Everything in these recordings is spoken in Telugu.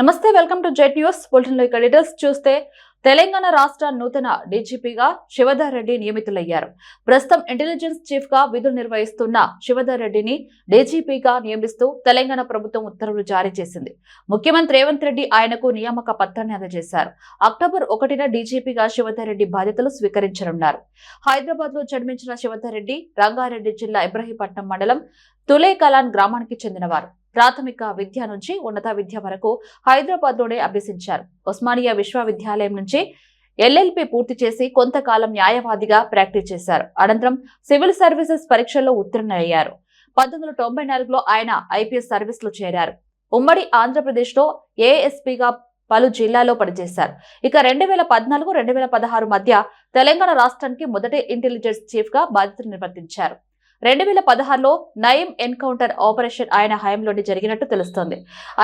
నమస్తే వెల్కమ్ టు జెట్ న్యూస్. బులెటిన్లో ఇక డీటెయిల్స్ చూస్తే తెలంగాణ రాష్ట్ర నూతన డీజీపీగా శివధర్ రెడ్డి నియమితులయ్యారు. ప్రస్తుతం ఇంటెలిజెన్స్ చీఫ్గా విధులు నిర్వహిస్తున్న శివధర్ రెడ్డిని డీజీపీగా నియమిస్తూ తెలంగాణ ప్రభుత్వం ఉత్తర్వులు జారీ చేసింది. ముఖ్యమంత్రి రేవంత్ రెడ్డి ఆయనకు నియామక పత్రాన్ని అందజేశారు. అక్టోబర్ ఒకటిన డీజీపీగా శివధర్ రెడ్డి బాధ్యతలు స్వీకరించనున్నారు. హైదరాబాద్లో జన్మించిన శివధర్ రెడ్డి రంగారెడ్డి జిల్లా ఇబ్రహీపట్నం మండలం తులేకలాన్ గ్రామానికి చెందినవారు. ప్రాథమిక విద్య నుంచి ఉన్నత విద్య వరకు హైదరాబాద్లోనే అభ్యసించారు. ఉస్మానియా విశ్వవిద్యాలయం నుంచి ఎల్ఎల్పి పూర్తి చేసి కొంతకాలం న్యాయవాదిగా ప్రాక్టీస్ చేశారు. అనంతరం సివిల్ సర్వీసెస్ పరీక్షల్లో ఉత్తీర్ణయ్యారు పంతొమ్మిది వందల తొంభై నాలుగులో ఆయన ఐపీఎస్ సర్వీస్లో చేరారు. ఉమ్మడి ఆంధ్రప్రదేశ్లో ఏఎస్పీగా పలు జిల్లాలో పనిచేశారు. ఇక రెండు వేల పద్నాలుగు రెండు వేల పదహారు మధ్య తెలంగాణ రాష్ట్రానికి మొదటి ఇంటెలిజెన్స్ చీఫ్గా బాధ్యతలు నిర్వర్తించారు. రెండు వేల పదహారులో నయం ఎన్కౌంటర్ ఆపరేషన్ ఆయన హయాంలోనే జరిగినట్టు తెలుస్తోంది.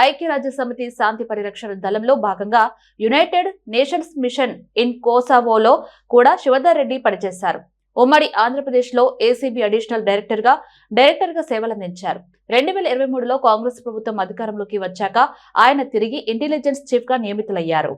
ఐక్యరాజ్య సమితి శాంతి పరిరక్షణ దళంలో భాగంగా యునైటెడ్ నేషన్స్ మిషన్ ఇన్ కోసావోలో కూడా శివధర్ రెడ్డి పనిచేశారు. ఉమ్మడి ఆంధ్రప్రదేశ్లో ఏసీబీ అడిషనల్ డైరెక్టర్గా డైరెక్టర్గా సేవలందించారు. రెండు వేల ఇరవై మూడులో కాంగ్రెస్ ప్రభుత్వం అధికారంలోకి వచ్చాక ఆయన తిరిగి ఇంటెలిజెన్స్ చీఫ్గా నియమితులయ్యారు.